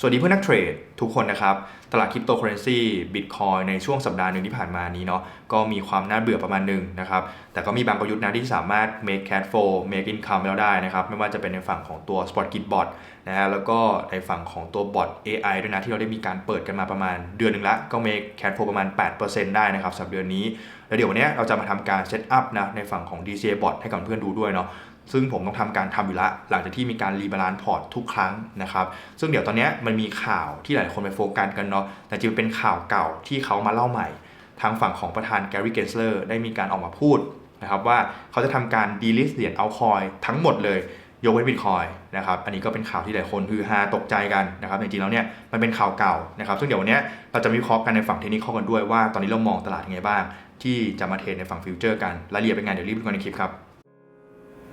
สวัสดีเพื่อนนักเทรดทุกคนนะครับ ตลาดคริปโตเคอเรนซีบิตคอยในช่วงสัปดาห์หนึ่งที่ผ่านมานี้เนาะก็มีความน่าเบื่อประมาณหนึ่งนะครับ แต่ก็มีบางกลยุทธ์นะที่สามารถ make cash flow make income แล้วได้นะครับ ไม่ว่าจะเป็นในฝั่งของตัว Spot Git Bot นะฮะแล้วก็ในฝั่งของตัว Bot AI ด้วยนะที่เราได้มีการเปิดกันมาประมาณเดือนหนึ่งละก็ make cash flow ประมาณ 8%ได้นะครับสำหรับเดือนนี้แล้วเดี๋ยววันนี้เราจะมาทำการเซตอัพนะในฝั่งของ DCA Bot ให้กับเพื่อนดูด้วยเนาะ ซึ่งผมต้องทำการทำอยู่ละหลังจากที่มีการรีบาลานซ์พอร์ตทุกครั้งนะครับ ซึ่งเดี๋ยวตอนนี้มันมีข่าวที่หลายคนไปโฟกัสกันเนาะแต่จริงเป็นข่าวเก่าที่เขามาเล่าใหม่ ทางฝั่งของประธานแกรี่เกนเซอร์ได้มีการออกมาพูดนะครับว่าเขาจะทำการดีลิสเหรียญเอาคอยทั้งหมดเลยยกเว้นบิตคอยนะครับอันนี้ก็เป็นข่าวที่หลายคนฮือฮาตกใจกันนะครับจริงๆแล้วเนี่ยมันเป็นข่าวเก่านะครับซึ่งเดี๋ยววันนี้เราจะวิเคราะห์กันในฝั่งเทคนิคกันด้วยว่าตอนนี้เรามองตลาดยังไงบ้าง ที่จะมาเทรดในฝั่งฟิวเจอร์กันรายละเอียดเป็นไงเดี๋ยวรีบไปกันในคลิปครับ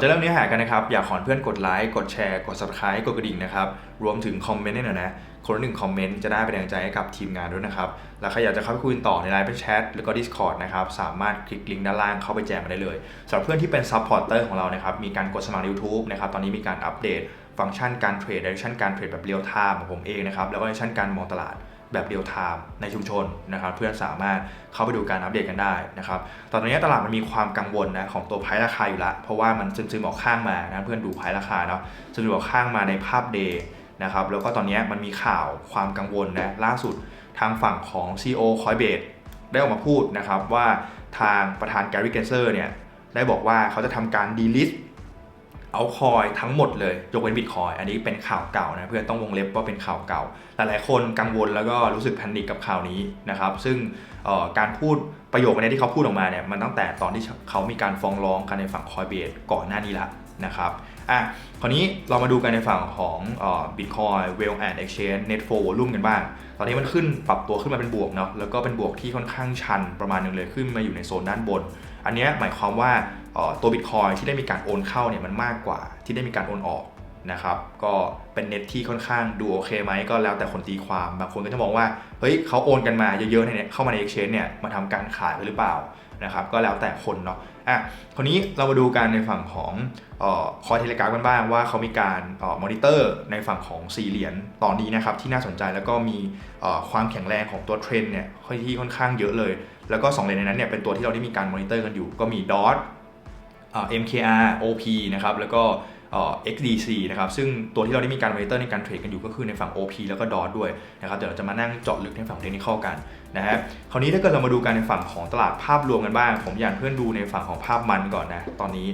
จะเริ่มเนื้อหากันนะครับ อยากขอเพื่อนกดไลค์กดแชร์กด subscribe กดกระดิ่งนะครับ รวมถึงคอมเมนต์ให้หน่อยนะคนละหนึ่งคอมเมนต์จะได้เป็นแรงใจให้กับทีมงานด้วยนะครับ แล้วใครอยากจะเข้าไปคุยต่อในไลน์เป็นแชทแล้วก็ Discord นะครับ สามารถคลิกลิงก์ด้านล่างเข้าไปแจมมาได้เลยสำหรับเพื่อนที่เป็นซัพพอร์เตอร์ของเรานะครับมีการกดสมัคร YouTube นะครับตอนนี้มีการอัปเดต ฟังก์ชันการเทรด direction การเทรดแบบเรียลไทม์ของผมเองนะครับแล้วก็ direction การมองตลาด แบบเรียลไทม์ในชุมชนนะครับเพื่อนสามารถเข้าไปดูการอัปเดตกันได้นะครับตอนนี้ตลาดมันมีความกังวลนะของตัวไพราคาอยู่ละเพราะว่ามันซึมๆออกข้างมานะเพื่อนดูไพราคาเนาะซึมๆออกข้างมาในภาพเดย์นะครับแล้วก็ตอนนี้มันมีข่าวความกังวลนะล่าสุดทางฝั่งของ CEO Coinbase ได้ออกมาพูดนะครับว่าทางประธานแกรี่เกนเซอร์เนี่ยได้บอกว่าเขาจะทำการดีลิส เอาคอยทั้งหมดเลยยกเว้นบิตคอยอันนี้เป็นข่าวเก่านะเพื่อนต้องวงเล็บว่าเป็นข่าวเก่า หลายๆคนกังวลแล้วก็รู้สึกแพนิคกับข่าวนี้นะครับซึ่งการพูดประโยคนี้ที่เขาพูดออกมาเนี่ยมันตั้งแต่ตอนที่เขามีการฟ้องร้องกันในฝั่งคอยเบสก่อนหน้านี้ละนะครับอะคราวนี้เรามาดูกันในฝั่งของบิตคอยเวลแอนด์เอ็กชแนน net flow volume กันบ้าง ตอนนี้มันขึ้นปรับตัวขึ้นมาเป็นบวกเนาะแล้วก็เป็นบวกที่ค่อนข้างชันประมาณนึงเลยขึ้นมาอยู่ในโซนด้านบน อันนี้หมายความว่า ตัว Bitcoin ที่ได้มีการโอนเข้าเนี่ยมันมากกว่าที่ได้มีการโอนออกนะครับ ก็เป็นเน็ตที่ค่อนข้างดูโอเคไหมก็แล้วแต่คนตีความ บางคนก็จะมองว่า เฮ้ยเขาโอนกันมาเยอะๆเนี่ยเข้ามาใน Exchange เนี่ยมาทำการขายหรือเปล่านะครับ ก็แล้วแต่คนเนาะ อะคราวนี้เรามาดูกันในฝั่งของคอยเทเลกราฟกันบ้างว่าเขามีการมอนิเตอร์ในฝั่งของ4เหรียญตอนนี้นะครับที่น่าสนใจแล้วก็มีความแข็งแรงของตัวเทรนเนี่ยที่ค่อนข้างเยอะเลย แล้วก็2เหรียญในนั้นเนี่ยเป็นตัวที่เราได้มีการมอนิเตอร์กันอยู่ ก็มี DOT เอ่อ MKR OP นะครับแล้วก็เอ่อ XDC นะครับซึ่งตัวที่เราได้มีการมอนิเตอร์ในการเทรดกันอยู่ก็คือในฝั่ง OP แล้วก็ดอทด้วยนะครับเดี๋ยวเราจะมานั่งเจาะลึกในฝั่งเทคนิคกันนะฮะคราวนี้ถ้าเกิดเรามาดูกันในฝั่งของตลาดภาพรวมกันบ้าง ผมอยากเพื่อนดูในฝั่งของภาพมันก่อนนะตอนนี้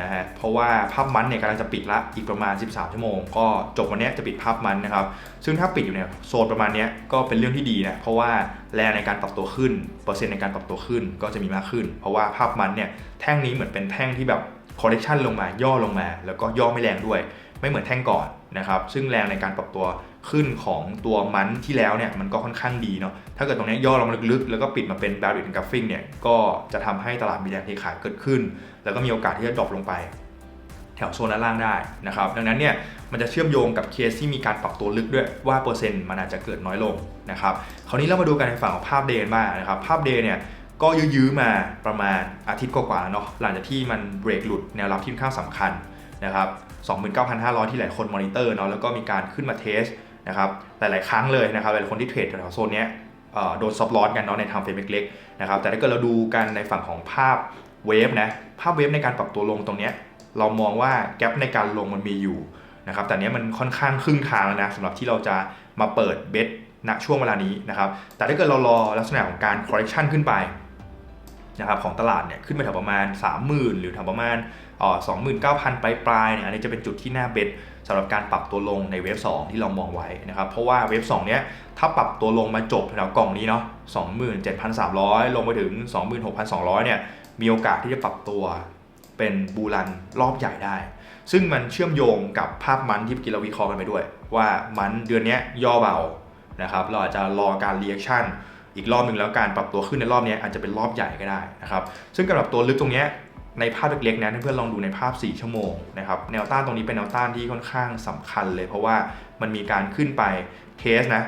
นะฮะเพราะว่าภาพมันเนี่ยกำลังจะปิดละอีกประมาณ 13 ชั่วโมง ก็จบวันนี้จะปิดภาพมันนะครับ ซึ่งถ้าปิดอยู่เนี่ยโซนประมาณนี้ก็เป็นเรื่องที่ดีนะเพราะว่าแรงในการปรับตัวขึ้นเปอร์เซ็นต์ในการปรับตัวขึ้นก็จะมีมากขึ้น เพราะว่าภาพมันเนี่ยแท่งนี้เหมือนเป็นแท่งที่แบบคอร์เรคชันลงมาย่อลงมา แล้วก็ย่อไม่แรงด้วย ไม่เหมือนแท่งก่อนนะครับซึ่งแรงในการปรับตัว ขึ้นของตัวมันที่แล้วเนี่ยมันก็ค่อนข้างดีเนาะถ้าเกิดตรงนี้ย่อลงมาลึกๆ แล้วก็ปิดมาเป็น b a r r i e r Graphing เนี่ยก็จะทำให้ตลาดมีแรงเทขายเกิดขึ้น แล้วก็มีโอกาสที่จะดรอปลงไป แถวโซนด้านล่างได้นะครับดังนั้นเนี่ยมันจะเชื่อมโยงกับเคสที่มีการปรับตัวลึกด้วยว่าเปอร์เซ็นต์มันอาจจะเกิดน้อยลงนะครับคราวนี้เรามาดูกันในฝั่งของภาพเดย์บ้างนะครับภาพเดย์เนี่ยก็ยื้อมาประมาณอาทิตย์กว่าๆเนาะหลังจากที่มันเบรกหลุดแนวรับที่ค่อนข้างสำคัญนะครับ 29,500 ที่หลายคนมอนิเตอร์เนาะแล้วก็มีการขึ้นมาเทส นะครับหลายๆครั้งเลยนะครับหลายคนที่เทรดแถวโซนนี้โดนซับลอสกันเนาะในทางเฟรมเล็กๆนะครับแต่ถ้าเกิดเราดูกันในฝั่งของภาพเวฟนะภาพเวฟในการปรับตัวลงตรงนี้เรามองว่าแกลบในการลงมันมีอยู่นะครับแต่เนี้ยมันค่อนข้างครึ่งทางแล้วนะสำหรับที่เราจะมาเปิดเบสณช่วงเวลานี้นะครับแต่ถ้าเกิดเรารอลักษณะของการ correction ขึ้นไปนะครับของตลาดเนี่ยขึ้นไปแถวประมาณ 30,000 หรือแถวประมาณเอ่อ29,000ปลายปลายๆเนี่ยอันนี้จะเป็นจุดที่น่าเบส สำหรับการปรับตัวลงในเวฟ2ที่เรามองไว้นะครับ เพราะว่าเวฟ2เนี้ยถ้าปรับตัวลงมาจบแถวกล่องนี้เนาะ27,300 ลงไปถึง 26,200 เนี่ย มีโอกาสที่จะปรับตัวเป็นบูรันรอบใหญ่ได้ ซึ่งมันเชื่อมโยงกับภาพมันที่กี้เราวิเคราะห์กันไปด้วย ว่ามันเดือนนี้ย่อเบานะครับ เราอาจจะรอการเรีแอคชั่นอีกรอบหนึ่งแล้วการปรับตัวขึ้นในรอบนี้อาจจะเป็นรอบใหญ่ก็ได้นะครับ ซึ่งการปรับตัวลึกตรงเนี้ย ในภาพเล็กๆนะเพื่อนๆลองดูในภาพ 4 ชั่วโมงนะครับแนวต้านตรงนี้เป็นแนวต้านที่ค่อนข้างสำคัญเลย เพราะว่ามันมีการขึ้นไปเทสนะ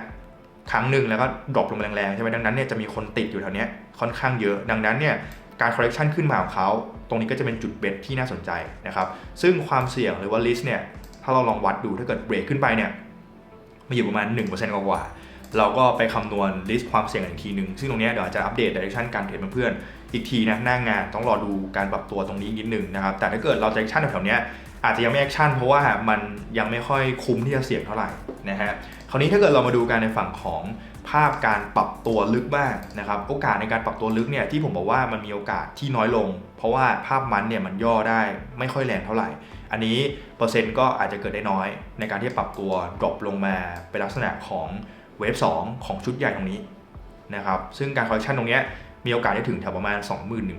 ครั้งหนึ่งแล้วก็ดรอปลงมาแรงๆใช่ไหมดังนั้นเนี่ยจะมีคนติดอยู่แถวนี้ค่อนข้างเยอะ ดังนั้นเนี่ยการ correction ขึ้นมาของเขา ตรงนี้ก็จะเป็นจุดเบสที่น่าสนใจนะครับซึ่งความเสี่ยงหรือว่า risk เนี่ยถ้าเราลองวัดดูถ้าเกิดเบรกขึ้นไปเนี่ยมาอยู่ประมาณ 1%กว่าเราก็ไปคำนวณ risk ความเสี่ยงอีกทีหนึ่งซึ่งตรงนี้เดี๋ยวจะอัปเดต direction การเทรดเพื่อน อีกทีนะหน้างงานต้องรอดูการปรับตัวตรงนี้อีกนิดหนึ่งนะครับ แต่ถ้าเกิดเราจะ action แถวๆเนี้ยอาจจะยังไม่ action เพราะว่ามันยังไม่ค่อยคุ้มที่จะเสี่ยงเท่าไหร่นะฮะคราวนี้ถ้าเกิดเรามาดูกันในฝั่งของภาพการปรับตัวลึกบ้างนะครับโอกาสในการปรับตัวลึกเนี่ยที่ผมบอกว่ามันมีโอกาสที่น้อยลง เพราะว่าภาพมันเนี่ยมันย่อได้ไม่ค่อยแรงเท่าไหร่ อันนี้เปอร์เซ็นต์ก็อาจจะเกิดได้น้อย ในการที่ปรับตัวดรอปลงมาเป็นลักษณะของเวฟ2ของชุดใหญ่ตรงนี้นะครับซึ่งการคอร์เรคชันตรงเนี้ย มีโอกาสได้ถึงแถวประมาณ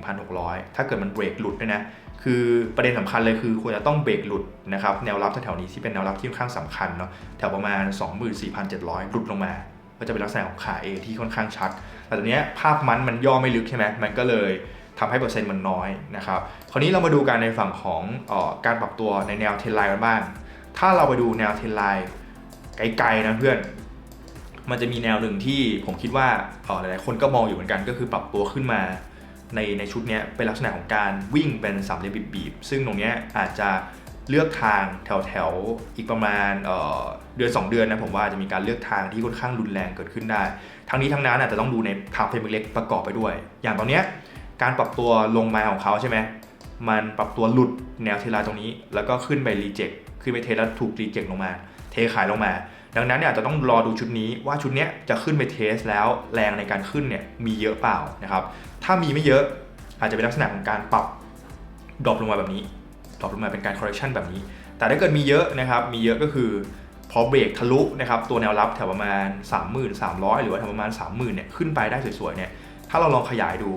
21,600 ถ้าเกิดมันเบรกหลุดด้วยนะ คือประเด็นสำคัญเลยคือควรจะต้องเบรกหลุดนะครับ แนวรับแถวนี้ที่เป็นแนวรับที่ค่อนข้างสำคัญเนาะ แถวประมาณ 24,700 หลุดลงมา ก็จะเป็นลักษณะของขา A ที่ค่อนข้างชัด แต่ตัวเนี้ภาพมันมันย่อไม่ลึกใช่ไหมมันก็เลยทำให้เปอร์เซ็นต์มันน้อยนะครับ คราวนี้เรามาดูกันในฝั่งของออการปรับตัวในแนวเทรนไลน์กันบ้าง ถ้าเราไปดูแนวเทรนไลน์ไกลๆนะเพื่อน มันจะมีแนวหนึ่งที่ผมคิดว่าหลายๆคนก็มองอยู่เหมือนกัน ก็คือปรับตัวขึ้นมาในในชุดนี้เป็นลักษณะของการวิ่งเป็นสามเหลี่ยมบีบๆซึ่งตรงนี้อาจจะเลือกทางแถวๆอีกประมาณเเดือน 2 เดือนนะผมว่าจะมีการเลือกทางที่ค่อนข้างรุนแรงเกิดขึ้นได้ ทั้งนี้ทั้งนั้นอาจจะต้องดูในทางเฟรมเล็กประกอบไปด้วย อย่างตอนนี้การปรับตัวลงมาของเขาใช่ไหมมันปรับตัวหลุดแนวเทลาตรงนี้ แล้วก็ขึ้นไปรีเจ็คขึ้นไปเทแล้วถูกรีเจ็คลงมา เทขายลงมา ดังนั้นเนี่ยอาจจะต้องรอดูชุดนี้ว่าชุดเนี้ยจะขึ้นไปเทสแล้วแรงในการขึ้นเนี่ยมีเยอะเปล่านะครับถ้ามีไม่เยอะอาจจะเป็นลักษณะของการปรับดรอปลงมาแบบนี้ดรอปลงมาเป็นการ correction แบบนี้ แต่ถ้าเกิดมีเยอะนะครับมีเยอะก็คือพอเบรกทะลุนะครับตัวแนวรับแถวประมาณ 3,300 หรือว่าแถวประมาณ 30,000เนี่ยขึ้นไปได้สวยๆเนี่ยถ้าเราลองขยายดู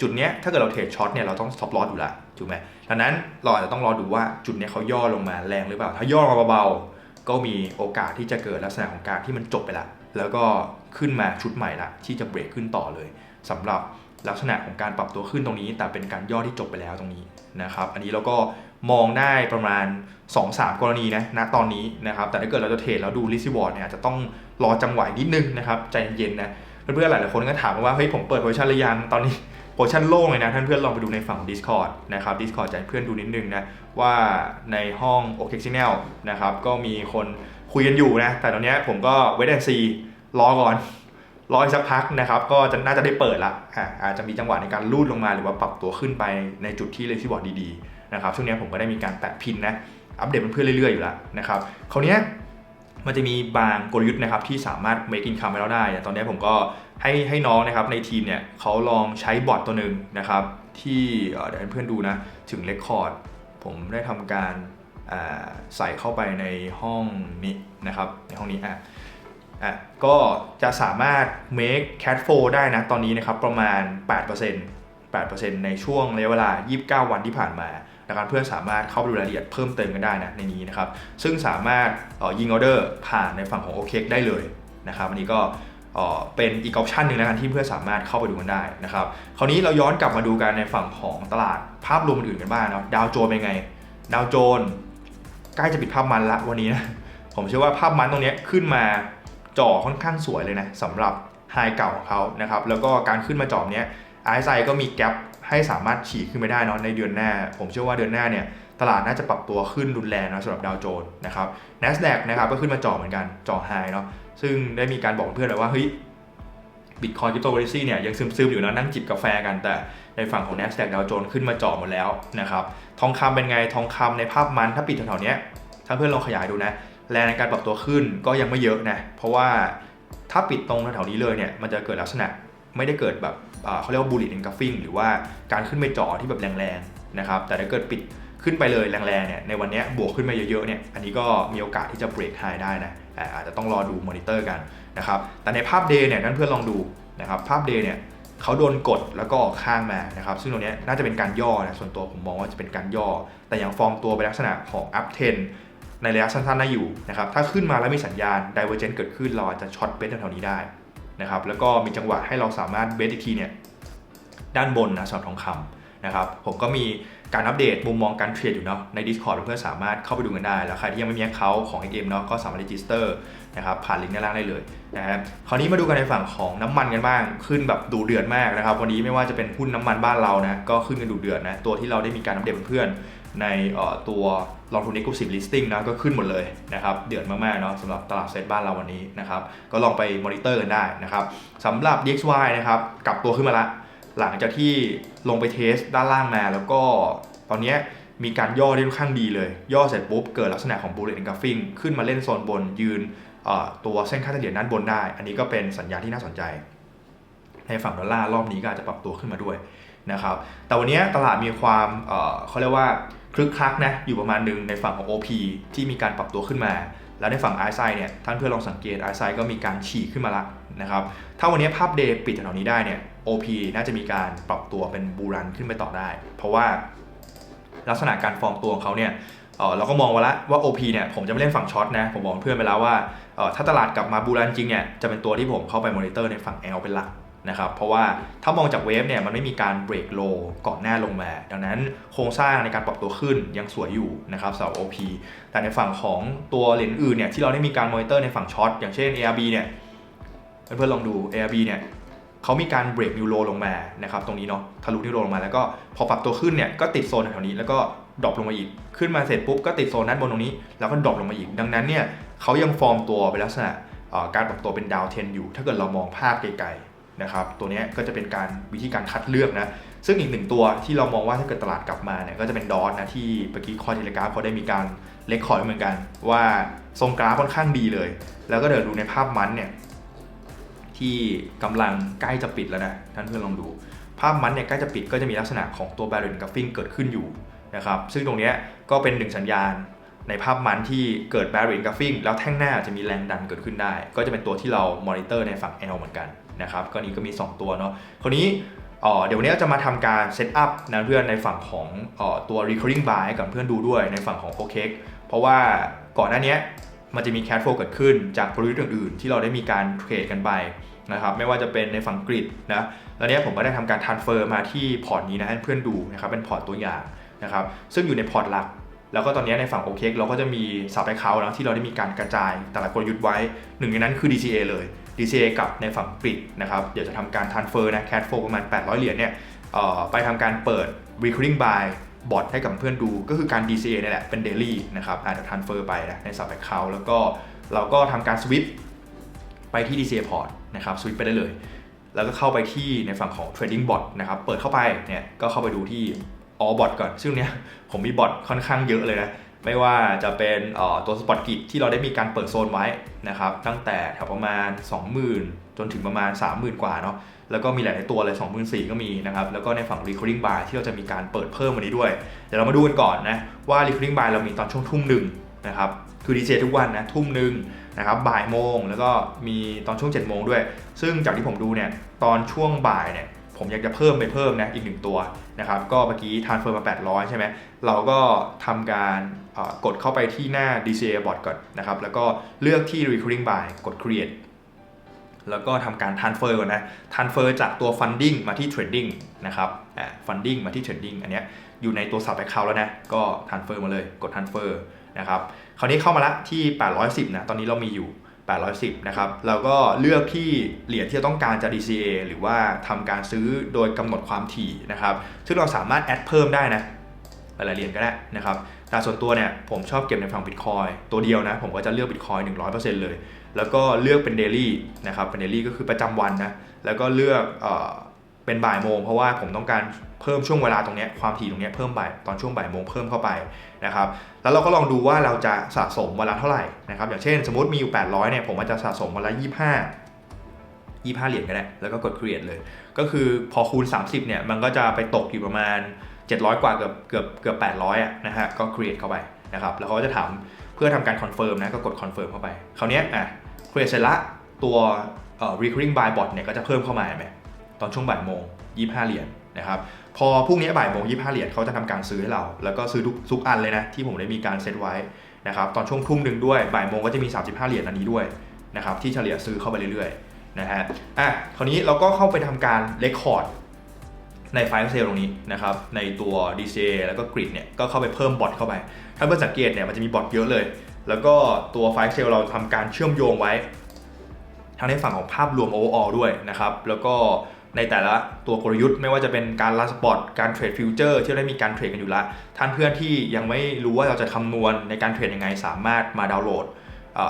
จุดเนี้ยถ้าเกิดเราเทรดช็อตเนี่ยเราต้อง stop loss อยู่ล้วถูกไหมดังนั้นเราอาจจะต้องรอดูว่าจุดเนี้ยเขาย่อลงมาแรงหรือเปล่า ถ้าย่อมาเบาๆ ก็มีโอกาสที่จะเกิดลักษณะของการที่มันจบไปละแล้วก็ขึ้นมาชุดใหม่ละที่จะเบรกขึ้นต่อเลยสำหรับลักษณะของการปรับตัวขึ้นตรงนี้ แต่เป็นการย่อที่จบไปแล้วตรงนี้นะครับอันนี้เราก็มองได้ประมาณ 2-3 กรณีนะณตอนนี้นะครับแต่ถ้าเกิดเราจะเทรดแล้วดูลิซิบอร์ดเนี่ยจะต้องรอจังหวะนิดนึงนะครับใจเย็นๆนะเพื่อนๆหลายๆคนก็ถามมาว่าเฮ้ยผมเปิดโพซิชันหรือยังตอนนี้ โพซิชันโล่งเลยนะท่านเพื่อนลองไปดูในฝั่ง Discord นะครับ Discord จะให้เพื่อนดูนิดนึงนะ ว่าในห้อง o k c h a n n e l นะครับ ก็มีคนคุยกันอยู่นะ แต่ตอนนี้ผมก็เวทแอนซีรอก่อน รออีกสักพักนะครับ ก็จะน่าจะได้เปิดละอะอาจจะมีจังหวะในการลูดลงมาหรือว่าปรับตัวขึ้นไปในจุดที่เลซี่บอร์ดดีๆนะครับช่วงนี้ผมก็ได้มีการแปะพินนะอัปเดตเพื่อนๆเรื่อยๆอยู่แล้วนะครับคราวนี้ มันจะมีบางกลยุทธ์นะครับที่สามารถ make income ไปแล้วได้ ตอนนี้ผมก็ให้ให้น้องนะครับในทีมเนี่ยเขาลองใช้บอทตัวหนึ่งนะครับ ที่เดี๋ยวให้เพื่อนดูนะ ถึงเรคคอร์ดผมได้ทำการใส่เข้าไปในห้องนี้นะครับ ในห้องนี้อะอะก็จะสามารถ make cash flow ได้นะ ตอนนี้นะครับประมาณ 8% 8%ในช่วงระยะเวลา 29 วันที่ผ่านมา นะครับเพื่อสามารถเข้าไปดูรายละเอียดเพิ่มเติมกันได้นะในนี้นะครับซึ่งสามารถยิงออเดอร์ผ่านในฝั่งของ OK ได้เลยนะครับอันนี้ก็เป็นอีกออปชันหนึ่งแล้วกันที่เพื่อสามารถเข้าไปดูกันได้นะครับคราวนี้เราย้อนกลับมาดูกันในฝั่งของตลาดภาพรวมอื่นกันบ้างเนาะดาวโจนเป็นไง ดาวโจนใกล้จะปิดภาพมันละวันนี้นะผมเชื่อว่าภาพมันตรงนี้ขึ้นมาจ่อค่อนข้างสวยเลยนะสำหรับไฮเก่าของเขานะครับแล้วก็การขึ้นมาจ่อเนี้ย RSI ก็มีแกลบ ให้สามารถฉีกขึ้นไปได้เนาะในเดือนหน้า ผมเชื่อว่าเดือนหน้าเนี่ยตลาดน่าจะปรับตัวขึ้นรุนแรงนะสำหรับดาวโจนส์นะครับ NASDAQ นะครับก็ขึ้นมาจ่อเหมือนกันจ่อไฮเนาะซึ่งได้มีการบอกเพื่อนเลยว่าเฮ้ยบิตคอยคริปโตเคอเรนซีเนี่ยยังซึมๆอยู่นะนั่งจิบกาแฟกันแต่ในฝั่งของ NASDAQ ดาวโจนส์ขึ้นมาจ่อหมดแล้วนะครับทองคำเป็นไงทองคำในภาพมันถ้าปิดแถวๆนี้ถ้าเพื่อนลองขยายดูนะแรงในการปรับตัวขึ้นก็ยังไม่เยอะนะเพราะว่าถ้าปิดตรงแถวๆนี้เลยเนี่ยมันจะเกิดลักษณะ ไม่ได้เกิดแบบเขาเรียกว่า bullish engulfing หรือว่าการขึ้นไปจ่อที่แบบแรงๆนะครับแต่ถ้าเกิดปิดขึ้นไปเลยแรงๆเนี่ยในวันนี้บวกขึ้นมาเยอะๆเนี่ยอันนี้ก็มีโอกาสที่จะ break high ได้นะอาจจะต้องรอดูมอนิเตอร์กันนะครับแต่ในภาพ day เนี่ยท่นเพื่อนลองดูนะครับภาพ day เนี่ยเขาโดนกดแล้วก็ออกข้างมานะครับซึ่งตรงนี้น่าจะเป็นการย่อนะส่วนตัวผมมองว่าจะเป็นการย่อ แต่อยังฟอร์มตัวเป็นลักษณะของ up trend ในระยะสั้นๆได้อยู่นะครับถ้าขึ้นมาแล้วมีสัญญาณ divergent เกิดขึ้นเราอาจจะช็อตเบสแถวๆนี้ได้ นะครับแล้วก็มีจังหวะให้เราสามารถเบสอีกทีเนี่ยด้านบนนะสำหรับทองคำนะครับผมก็มีการอัปเดตมุมมองการเทรดอยู่เนาะใน Discord เพื่อนสามารถเข้าไปดูกันได้ แล้วใครที่ยังไม่มี account ของ XM เนาะก็สามารถ register นะครับผ่านลิงก์ด้านล่างได้เลยนะครับคราวนี้มาดูกันในฝั่งของน้ำมันกันบ้าง ขึ้นแบบดูเดือดมากนะครับวันนี้ไม่ว่าจะเป็นหุ้นน้ำมันบ้านเรานะก็ขึ้นกันดูเดือดนะตัวที่เราได้มีการอัปเดตเพื่อน ในตัวลองทุน exclusive listing นะก็ขึ้นหมดเลยนะครับเดือดมากๆเนาะสำหรับตลาดเซ็ตบ้านเราวันนี้นะครับก็ลองไปมอนิเตอร์กันได้นะครับสำหรับ DXY นะครับกลับตัวขึ้นมาละ หลังจากที่ลงไปเทสด้านล่างมา แล้วก็ตอนนี้มีการย่อได้ค่อนข้างดีเลย ย่อเสร็จปุ๊บเกิดลักษณะของ bullet engulfing ขึ้นมาเล่นโซนบนยืนตัวเส้นค่าเฉลี่ยด้านบนได้ อันนี้ก็เป็นสัญญาณที่น่าสนใจ ในฝั่งดอลลาร์รอบนี้ก็อาจจะปรับตัวขึ้นมาด้วยนะครับแต่วันนี้ตลาดมีความเเขาเรียกว่าคลึกคลักนะอยู่ประมาณหนึ่งในฝั่งของ OP ที่มีการปรับตัวขึ้นมา แล้วในฝั่ง RSI เนี่ยท่านเพื่อนลองสังเกต RSI ก็มีการฉีกขึ้นมาละนะครับถ้าวันนี้ภาพเดย์ปิดแถวนี้ได้เนี่ย OP น่าจะมีการปรับตัวเป็นบูรันขึ้นไปต่อได้ เพราะว่าลักษณะการฟอร์มตัวของเขาเนี่ยเเราก็มองไว้ล้วว่า OP เนี่ยผมจะไม่เล่นฝั่งช็อตนะผมบอกเพื่อนไปแล้วว่าถ้าตลาดกลับมาบูรันจริงเนี่ยจะเป็นตัวที่ผมเข้าไปมอนิเตอร์ในฝั่ง L เป็นหลัก นะครับ เพราะว่าถ้ามองจากเวฟเนี่ยมันไม่มีการเบรกโลก่อนหน้าลงมา ดังนั้นโครงสร้างในการปรับตัวขึ้นยังสวยอยู่นะครับสำหรับ OP แต่ในฝั่งของตัวเหรียญอื่นเนี่ยที่เราได้มีการมอนิเตอร์ในฝั่งช็อตอย่างเช่น ARB เนี่ยเพื่อนๆลองดู ARB เนี่ยเขามีการเบรกนิวโรลงมานะครับตรงนี้เนาะทะลุนิวโรลงมาแล้วก็พอปรับตัวขึ้นเนี่ยก็ติดโซนแถวๆนี้แล้วก็ดรอปลงมาอีก ขึ้นมาเสร็จปุ๊บก็ติดโซนด้านบนตรงนี้ แล้วก็ดรอปลงมาอีก ดังนั้นเนี่ยเขายังฟอร์มตัวเป็นลักษณะการปรับตัวเป็นดาวเทนอยู่ ถ้าเกิดเรามองภาพไกลๆ นะครับตัวนี้ก็จะเป็นการวิธีการคัดเลือกนะซึ่งอีกหนึ่งตัวที่เรามองว่าถ้าเกิดตลาดกลับมาเนี่ยก็จะเป็นดอทนะที่เมื่อกี้คอเทเลกราฟเขาได้มีการเลคคอร์ดเหมือนกัน ว่าทรงกราฟค่อนข้างดีเลย แล้วก็เดี๋ยวดูในภาพมันเนี่ยที่กำลังใกล้จะปิดแล้วนะท่านเพื่อนลองดู ภาพมันเนี่ยใกล้จะปิดก็จะมีลักษณะของตัว Barren Cuffing เกิดขึ้นอยู่นะครับซึ่งตรงนี้ก็เป็นหนึ่งสัญญาณในภาพมันที่เกิด Barren Cuffing แล้วแท่งหน้าจะมีแรงดันเกิดขึ้นได้ ก็จะเป็นตัวที่เรามอนิเตอร์ในฝั่ง L เหมือนกัน นะครับก็นี้ก็มี 2 ตัวเนาะคราวนี้เดี๋ยวนี้จะมาทำการเซตอัพนะเพื่อนในฝั่งของอตัว recurring buy ให้กับเพื่อนดูด้วยในฝั่งของ o k เพราะว่าก่อนหน้านี้มันจะมี cash flow เกิดขึ้นจากกลยุทธ์อื่นๆ ที่เราได้มีการเทรดกันไปนะครับไม่ว่าจะเป็นในฝั่งกริดนะแล้วเนี้ยผมก็ได้ทำการ transfer มาที่พอร์ตนี้นะให้เพื่อนดูนะครับเป็นพอร์ตตัวอย่างนะครับซึ่งอยู่ในพอร์ตหลักแล้วก็ตอนนี้ในฝั่ง OK เคเราก็จะมีสับไปเขานะที่เราได้มีการกระจายแต่ละกลยุทธ์ไว้ หนึ่งในนั้นคือ DCA เลย DCA กับในฝั่งกริดนะครับ เดี๋ยวจะทำการ transfer นะ cash flow ประมาณ 800 เหรียญเนี่ยไปทำการเปิด recurring buy บอทให้กับเพื่อนดูก็คือการ DCA นี่แหละเป็น daily นะครับอาจจะ transfer ไปนะในสับไปเขาแล้วก็เราก็ทำการ switch ไปที่ DCA port นะครับสวิตช์ไปได้เลย แล้วก็เข้าไปที่ในฝั่งของ trading bot นะครับ เปิดเข้าไปเนี่ยก็เข้าไปดูที่ all bot ก่อน ซึ่งเนี้ยผมมีบอทค่อนข้างเยอะเลยนะ ไม่ว่าจะเป็นตัว spot git ที่เราได้มีการเปิดโซนไว้นะครับ ตั้งแต่แถวประมาณ 20,000 จนถึงประมาณ 30,000 กว่าเนาะแล้วก็มีหลายตัวเลย 24,000 ก็มีนะครับ แล้วก็ในฝั่ง recurring buy ที่เราจะมีการเปิดเพิ่มวันนี้ด้วย เดี๋ยวเรามาดูกันก่อนนะว่า recurring buy เรามีตอนช่วงทุ่มหนึ่งนะครับคือ DJ ทุกวันนะทุ่มหนึ่งนะครับบ่ายโมงแล้วก็มีตอนช่วง7จ็ดโมงด้วย ซึ่งจากที่ผมดูเนี่ยตอนช่วงบ่ายเนี่ยผมอยากจะเพิ่มไปเพิ่มนะอีกหนึ่งตัวนะครับก็เมื่อกี้ทานเฟิร์มมา 800 ใช่ไหมเราก็ทำการ กดเข้าไปที่หน้า DCA bot ก่อนนะครับ แล้วก็เลือกที่ recurring by กด create แล้วก็ทำการ transfer ก่อนนะ transfer จากตัว funding มาที่ trading นะครับ อ่า funding มาที่ trading อันเนี้ยอยู่ในตัว sub account แล้วนะ ก็ transfer มาเลย กด transfer นะครับ คราวนี้เข้ามาละที่ 810 นะ ตอนนี้เรามีอยู่ 810 นะครับแล้วก็เลือกที่เหรียญที่เราต้องการจะ DCA หรือว่าทำการซื้อโดยกำหนดความถี่นะครับ ซึ่งเราสามารถแอดเพิ่มได้นะ หลายๆเหรียญก็ได้นะครับ แต่ส่วนตัวเนี่ยผมชอบเก็บในฝั่ง Bitcoin ตัวเดียวนะ ผมก็จะเลือก Bitcoin 100%เลย แล้วก็เลือกเป็น Daily นะครับเป็น Daily ก็คือประจำวันนะ แล้วก็เลือกเออเป็นบ่ายโมงเพราะว่าผมต้องการเพิ่มช่วงเวลาตรงนี้ความถี่ตรงนี้เพิ่มบ่ายตอนช่วงบ่ายโมงเพิ่มเข้าไปนะครับแล้วเราก็ลองดูว่าเราจะสะสมวันละเท่าไหร่นะครับอย่างเช่น สมมติมีอยู่ 800เนี่ยผมอาจจะสะสมวันละ 25 25 เหรียญก็ได้แล้วก็กด create เลย ก็คือพอคูณ 30เนี่ยมันก็จะไปตกอยู่ประมาณ 700 กว่าเกือบเกือบเกือบ800อะนะฮะก็ create เข้าไปนะครับแล้วเขาจะถามเพื่อทำการ confirm นะก็กด confirm เข้าไปคราวนี้อะ create เสร็จละตัวเอ่อ recurring buy bot เนี่ยก็จะเพิ่มเข้ามาไหมตอนช่วงบ่ายโมง 25 เหรียญนะครับพอพรุ่งนี้บ่ายโมง 25 เหรียญเขาจะทำการซื้อให้เรา แล้วก็ซื้อทุกทุกอันเลยนะ ที่ผมได้มีการเซตไว้นะครับตอนช่วงทุ่มหนึ่งด้วยบ่ายโมงก็จะมี 35 เหรียญอันนี้ด้วยนะครับที่เฉลี่ยซื้อเข้าไปเรื่อยๆนะฮะอะคราวนี้เราก็เข้าไปทำการเลคคอร์ด ในไฟล์เซลตรงนี้นะครับในตัว DCA แล้วก็ Grid เนี่ยก็เข้าไปเพิ่มบอทเข้าไป ถ้าเพื่อนสังเกตเนี่ยมันจะมีบอทเยอะเลย แล้วก็ตัวไฟล์เซลเราทำการเชื่อมโยงไว้ ทั้งในฝั่งของภาพรวม overall ด้วยนะครับแล้วก็ในแต่ละตัวกลยุทธ์ไม่ว่าจะเป็นการลันสปอร์ตการเทรดฟิวเจอร์ที่ได้มีการเทรดกันอยู่แล้วท่านเพื่อนที่ยังไม่รู้ว่าเราจะคำนวณในการเทรดยังไงสามารถมาดาวน์โหลด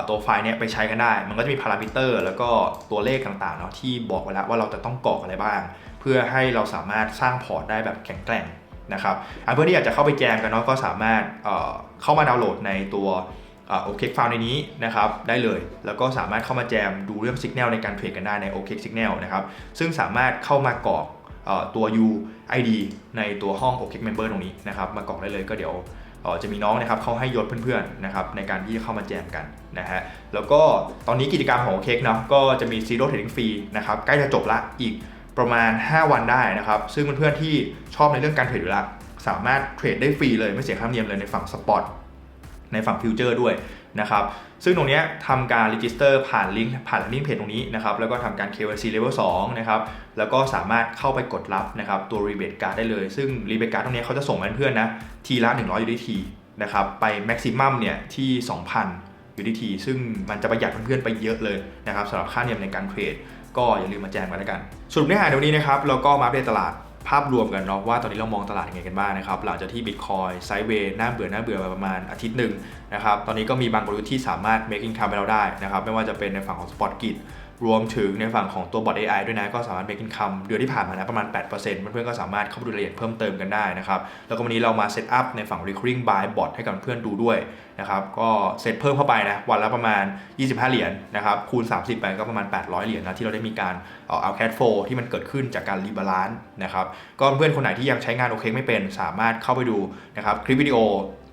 ตัวไฟล์เนี้ยไปใช้กันได้ มันก็จะมีพารามิเตอร์แล้วก็ตัวเลขต่างๆเนาะที่บอกไว้แล้วว่าเราจะต้องกรอกอะไรบ้าง พื่อให้เราสามารถสร้างพอร์ตได้แบบแข็งแกร่งนะครับเพื่อนที่อยากจะเข้าไปแจมกันเนาะก็สามารถเข้ามาดาวน์โหลดในตัวโอเคฟาวในนี้นะครับได้เลย แล้วก็สามารถเข้ามาแจมดูเรื่องสัญญาณในการเทรดกันได้ใน OK Signal นะครับซึ่งสามารถเข้ามากรอกตัว UID ในตัวห้อง OK Member ตรงนี้นะครับมากรอกได้เลยก็เดี๋ยวจะมีน้องนะครับเขาให้ยศเพื่อนๆนะครับในการที่จะเข้ามาแจมกันนะฮะแล้วก็ตอนนี้กิจกรรมของ OK เคนาะก็จะมี Zero Trading Fee นะครับใกล้จะจบละอีก ประมาณ 5 วันได้นะครับ ซึ่งเพื่อนๆที่ชอบในเรื่องการเทรดอยู่แล้วสามารถเทรดได้ฟรีเลยไม่เสียค่าธรรมเนียมเลยในฝั่งสปอตในฝั่งฟิวเจอร์ด้วยนะครับ ซึ่งตรงนี้ทำการ register ผ่านลิงก์ผ่านลิงก์เพจตรงนี้นะครับ แล้วก็ทำการ KYC level 2นะครับ แล้วก็สามารถเข้าไปกดรับนะครับตัว rebate card ได้เลย ซึ่ง rebate card ตรงนี้เขาจะส่งมาเพื่อนนะ ทีละ 100 UDT นะครับ ไป maximum เนี่ยที่ 2,000 UDT ซึ่งมันจะประหยัดเพื่อนๆไปเยอะเลยนะครับสำหรับค่าเนียมในการเทรด ก็อย่าลืมมาแจ้งกันแล้วกันสรุปเนื้อหาในวันนี้นะครับเราก็มาอัปเดตตลาดภาพรวมกันเนาะว่าตอนนี้เรามองตลาดยังไงกันบ้างนะครับหลังจากที่บิตคอยไซด์เวย์น่าเบื่อน่าเบื่อมาประมาณอาทิตย์หนึ่งนะครับตอนนี้ก็มีบางกลยุทธ์ที่สามารถ making time ให้เราได้นะครับไม่ว่าจะเป็นในฝั่งของ Spot Git รวมถึงในฝั่งของตัว bot AI ด้วยนะ ก็สามารถ make income เดือนที่ผ่านมานะประมาณ 8%เพื่อนๆก็สามารถเข้าไปดูรายละเอียดเพิ่มเติมกันได้นะครับ แล้วก็วันนี้เรามา set up ในฝั่ง recurring buy bot ให้กับเพื่อนดูด้วยนะครับ ก็เซตเพิ่มเข้าไปนะ วันละประมาณ 25 เหรียญนะครับ คูณ 30 ไปก็ประมาณ 800 เหรียญนะที่เราได้มีการเอาเอา cash flow ที่มันเกิดขึ้นจากการรีบาลานซ์นะครับ ก็เพื่อนคนไหนที่ยังใช้งานโอเคไม่เป็น สามารถเข้าไปดูนะครับคลิปวิดีโอ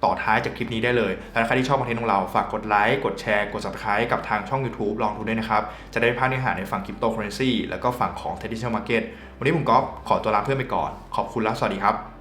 ต่อท้ายจากคลิปนี้ได้เลยและใครที่ชอบคอนเทนต์ของเราฝากกดไลค์กดแชร์กด subscribe กับทางช่อง YouTube ลองดูด้วยนะครับ จะได้ไม่พลาดเนื้อหาในฝั่งคริปโตเคอเรนซีแล้วก็ฝั่งของ traditional market วันนี้ผมก๊อฟขอตัวลาเพื่อนไปก่อน ขอบคุณและสวัสดีครับ